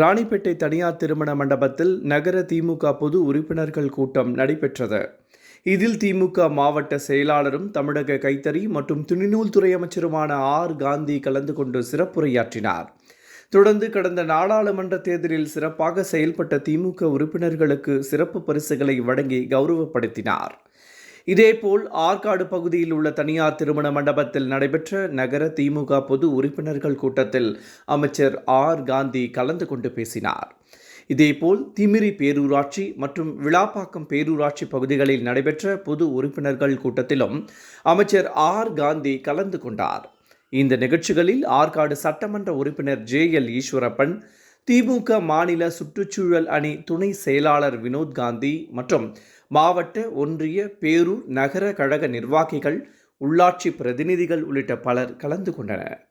ராணிப்பேட்டை தனியார் திருமண மண்டபத்தில் நகர திமுக பொது உறுப்பினர்கள் கூட்டம் நடைபெற்றது. இதில் திமுக மாவட்ட செயலாளரும் தமிழக கைத்தறி மற்றும் துணிநூல் துறை அமைச்சருமான ஆர். காந்தி கலந்து கொண்டு சிறப்புரையாற்றினார். தொடர்ந்து கடந்த நாடாளுமன்ற தேர்தலில் சிறப்பாக செயல்பட்ட திமுக உறுப்பினர்களுக்கு சிறப்பு பரிசுகளை வழங்கி கௌரவப்படுத்தினார். இதேபோல் ஆற்காடு பகுதியில் உள்ள தனியார் திருமண மண்டபத்தில் நடைபெற்ற நகர திமுக பொது உறுப்பினர்கள் கூட்டத்தில் அமைச்சர் ஆர். காந்தி கலந்து கொண்டு பேசினார். இதேபோல் திமிரி பேரூராட்சி மற்றும் விழாப்பாக்கம் பேரூராட்சி பகுதிகளில் நடைபெற்ற பொது உறுப்பினர்கள் கூட்டத்திலும் அமைச்சர் ஆர். காந்தி கலந்து கொண்டார். இந்த நிகழ்ச்சிகளில் ஆற்காடு சட்டமன்ற உறுப்பினர் ஜே. எல். ஈஸ்வரப்பன் திமுக மாநில சுற்றுச்சூழல் அணி துணை செயலாளர் வினோத் காந்தி மற்றும் மாவட்ட ஒன்றிய பேரூர் நகர கழக நிர்வாகிகள் உள்ளாட்சி பிரதிநிதிகள் உள்ளிட்ட பலர் கலந்து கொண்டனர்.